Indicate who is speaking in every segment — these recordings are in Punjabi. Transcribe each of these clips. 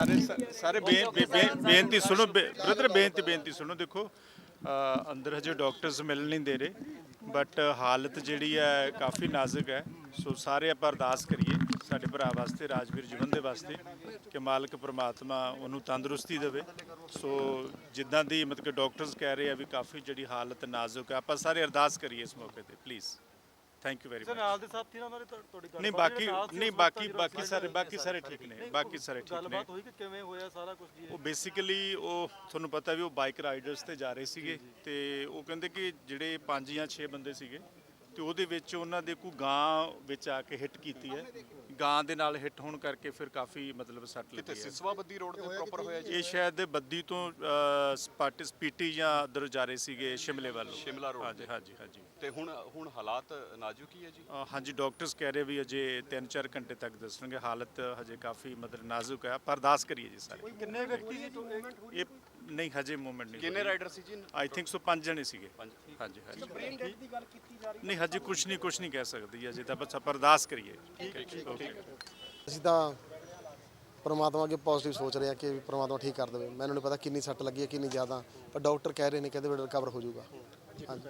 Speaker 1: ਸਾਰੇ ਸਾਰੇ ਬੇ- ਬੇ- ਬੇ- ਬੇਨਤੀ ਸੁਣੋ ਬ੍ਰਦਰ ਬੇਨਤੀ ਬੇਨਤੀ ਸੁਣੋ, ਦੇਖੋ ਅੰਦਰ ਹਜੇ ਡਾਕਟਰਸ ਮਿਲ ਨਹੀਂ ਦੇ ਰਹੇ, ਬਟ ਹਾਲਤ ਜਿਹੜੀ ਹੈ ਕਾਫੀ ਨਾਜ਼ੁਕ ਹੈ। ਸੋ ਸਾਰੇ ਆਪਾਂ ਅਰਦਾਸ ਕਰੀਏ ਸਾਡੇ ਭਰਾ ਵਾਸਤੇ, ਰਾਜਵੀਰ ਜੀਵਨ ਦੇ ਵਾਸਤੇ, ਕਿ ਮਾਲਕ ਪ੍ਰਮਾਤਮਾ ਉਹਨੂੰ ਤੰਦਰੁਸਤੀ ਦੇਵੇ। ਸੋ ਜਿੱਦਾਂ ਦੀ ਮਤਲਬ ਕਿ ਡਾਕਟਰਸ ਕਹਿ ਰਹੇ ਆ ਵੀ ਕਾਫੀ ਜਿਹੜੀ ਹਾਲਤ ਨਾਜ਼ੁਕ ਹੈ, ਆਪਾਂ ਸਾਰੇ ਅਰਦਾਸ ਕਰੀਏ ਇਸ ਮੌਕੇ ਤੇ please thank you very
Speaker 2: sir
Speaker 1: much
Speaker 2: ਨਾਲ ਦੇ ਸਾਥੀ ਨਾਲ ਉਹਨਾਂ ਦੀ ਤੁਹਾ- ਤੁਹਾਡੀ ਗੱਲ
Speaker 1: ਨਹੀਂ ਬਾਕੀ ਨਹੀਂ ਬਾਕੀ ਬਾਕੀ ਸਾਰੇ ਬਾਕੀ ਸਾਰੇ ਠੀਕ ਨੇ ਬਾਕੀ ਸਾਰੇ ਠੀਕ ਨੇ।
Speaker 2: ਗੱਲਬਾਤ ਹੋਈ ਕਿ ਕਿਵੇਂ ਹੋਇਆ ਸਾਰਾ ਕੁਝ ਜੀ?
Speaker 1: ਉਹ ਬੇਸਿਕਲੀ ਉਹ ਤੁਹਾਨੂੰ ਪਤਾ ਵੀ ਉਹ ਬਾਈਕ ਰਾਈਡਰਸ ਤੇ ਜਾ ਰਹੇ ਸੀਗੇ ਤੇ ਉਹ ਕਹਿੰਦੇ ਕਿ ਜਿਹੜੇ 5 ਜਾਂ 6 ਬੰਦੇ ਸੀਗੇ ਤੇ ਉਹਦੇ ਵਿੱਚ ਉਹਨਾਂ ਦੇ ਕੋਈ ਗਾਂ ਵਿੱਚ ਆ ਕੇ ਹਿੱਟ ਕੀਤੀ ਹੈ। ਗਾਂ ਦੇ ਨਾਲ ਹਿੱਟ ਹੋਣ ਕਰਕੇ ਫਿਰ ਕਾਫੀ ਮਤਲਬ ਸੱਟ
Speaker 3: ਕਿਤੇ
Speaker 1: ਲੱਗੀ ਹੈ।
Speaker 3: ਸਿਸਵਾ ਬੱਦੀ ਰੋਡ ਤੇ ਪ੍ਰੋਪਰ ਹੋਇਆ ਜੀ?
Speaker 1: ਇਹ ਸ਼ਾਇਦ ਦੇ ਬੱਦੀ ਤੋਂ ਸਪਾਟਿਸ ਪੀਟੀ ਜਾਂ ਉਧਰ ਜਾ ਰਹੇ ਸੀਗੇ ਸ਼ਿਮਲੇ ਵੱਲ।
Speaker 3: ਸ਼ਿਮਲਾ road
Speaker 1: ਹਾਂਜੀ ਹਾਂਜੀ ਹਾਂਜੀ।
Speaker 3: ਤੇ ਹੁਣ ਹੁਣ ਹਾਲਾਤ ਨਾਜ਼ੁਕ ਹੀ ਹੈ ਜੀ?
Speaker 1: ਅ, ਹਾਂਜੀ ਡਾਕਟਰਸ ਕਹਿ ਰਹੇ ਵੀ ਅਜੇ 3-4 ਘੰਟੇ ਤੱਕ ਦੱਸਣਗੇ। ਹਾਲਤ ਹਜੇ ਕਾਫੀ ਮਤਲਬ ਨਾਜ਼ੁਕ ਹੈ। ਪਰ ਅਰਦਾਸ ਕਰੀਏ ਜੀ ਸਾਰੇ।
Speaker 2: ਕਿੰਨੇ ਵਿਅਕਤੀ ਸੀ? ਤੋਂ ਇੱਕ
Speaker 1: ਇਹ ਨਹੀਂ ਹਜੇ ਮੂਵਮੈਂਟ ਨਹੀਂ
Speaker 3: ਕਿੰਨੇ ਰਾਈਡਰ ਸੀ ਜੀ?
Speaker 1: ਆਈ ਥਿੰਕ ਸੋ ਪੰਜ ਜਣੇ ਸੀਗੇ।
Speaker 3: ਪੰਜ।
Speaker 1: ਹਾਂਜੀ ਹਾਂਜੀ। ਨਹੀਂ ਹਜੇ ਕੁਝ ਨਹੀਂ ਕੁਝ ਨਹੀਂ ਕਹਿ ਸਕਦੀ ਅਜੇ ਤਾਂ ਬਸ ਆਪਾਂ ਅਰਦਾਸ ਕਰੀਏ। ਠੀਕ ਹੈ ਜੀ ਓਕੇ
Speaker 4: ਅਸੀਂ ਤਾਂ ਪਰਮਾਤਮਾ ਅੱਗੇ ਪੋਜ਼ਿਟਿਵ ਸੋਚ ਰਹੇ ਹਾਂ ਕਿ ਵੀ ਪਰਮਾਤਮਾ ਠੀਕ ਕਰ ਦੇਵੇ। ਮੈਨੂੰ ਨਹੀਂ ਪਤਾ ਕਿੰਨੀ ਸੱਟ ਲੱਗੀ ਹੈ ਕਿੰਨੀ ਜ਼ਿਆਦਾ। ਪਰ ਡਾਕਟਰ ਕਹਿ ਰਹੇ ਨੇ ਕਹਿੰਦੇ ਬੇਟਾ ਰਿਕਵਰ ਹੋ ਜਾਊਗਾ। ਹਾਂਜੀ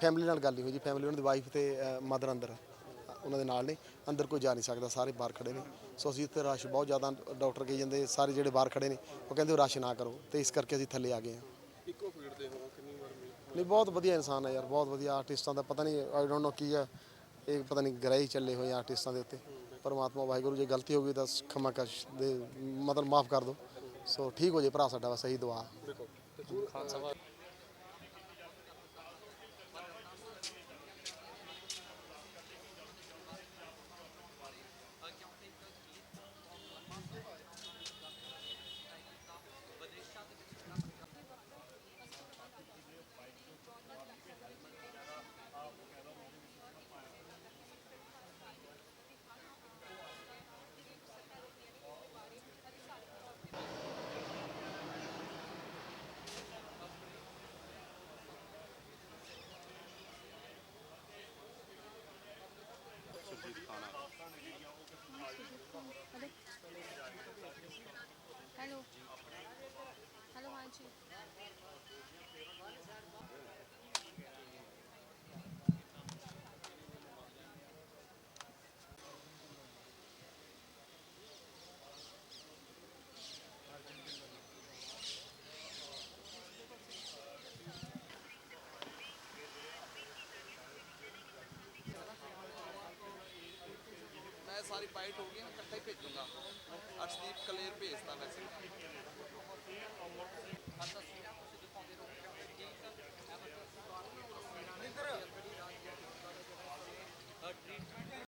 Speaker 4: ਫੈਮਿਲੀ ਨਾਲ ਗੱਲ ਨਹੀਂ ਹੋਈ ਜੀ ਫੈਮਿਲੀ ਉਹਨਾਂ ਦੀ ਵਾਈਫ ਤੇ ਮਦਰ ਅੰਦਰ। ਹੈ। ਉਹਨਾਂ ਦੇ ਨਾਲ ਨੇ। ਅੰਦਰ ਕੋਈ ਜਾ ਨਹੀਂ ਸਕਦਾ ਸਾਰੇ ਬਾਹਰ ਖੜੇ ਨੇ। ਸੋ ਅਸੀਂ ਇੱਥੇ ਰਸ਼ ਬਹੁਤ ਜ਼ਿਆਦਾ ਡਾਕਟਰ ਕਹੀ ਜਾਂਦੇ ਸਾਰੇ ਜਿਹੜੇ ਬਾਹਰ ਖੜੇ ਨੇ ਉਹ ਕਹਿੰਦੇ ਰਸ਼ ਨਾ ਕਰੋ ਤੇ ਇਸ ਕਰਕੇ ਅਸੀਂ ਥੱਲੇ ਆ ਗਏ ਹਾਂ।
Speaker 5: ਇੱਕੋ ਫੀਲਡ ਦੇ ਹੋ ਕਿੰਨੀ ਵਾਰ ਮਿਲੇ?
Speaker 4: ਨਹੀਂ ਬਹੁਤ ਵਧੀਆ ਇਨਸਾਨ ਹੈ ਯਾਰ ਬਹੁਤ ਵਧੀਆ ਆਰਟਿਸਟਾਂ ਦਾ ਪਤਾ ਨਹੀਂ ਆਈ ਡੋਨਟ ਨੋ ਕੀ ਹੈ ਇਹ ਪਤਾ ਨਹੀਂ ਗ੍ਰਹਿ ਹੀ ਚੱਲੇ ਹੋਏ ਆਰਟਿਸਟਾਂ ਦੇ ਉੱਤੇ। ਪਰਮਾਤਮਾ ਵਾਹਿਗੁਰੂ ਜੇ ਗਲਤੀ ਹੋ ਗਈ ਤਾਂ ਖਮਾ ਕਸ਼ ਦੇ ਮਤਲਬ ਮਾਫ ਕਰ ਦਿਓ। ਸੋ ਠੀਕ ਹੋ ਜੇ ਭਰਾ ਸਾਡਾ ਬਸ ਇਹੀ ਦੁਆ।
Speaker 6: हेलो
Speaker 5: ਸਾਰੀ ਬਾਈਟ ਹੋ ਗਈ ਮੈਂ ਇਕੱਠਾ ਹੀ ਭੇਜੂੰਗਾ। ਅਰਸ਼ਦੀਪ ਕਲੇਰ ਭੇਜਦਾ ਵੈਸੇ।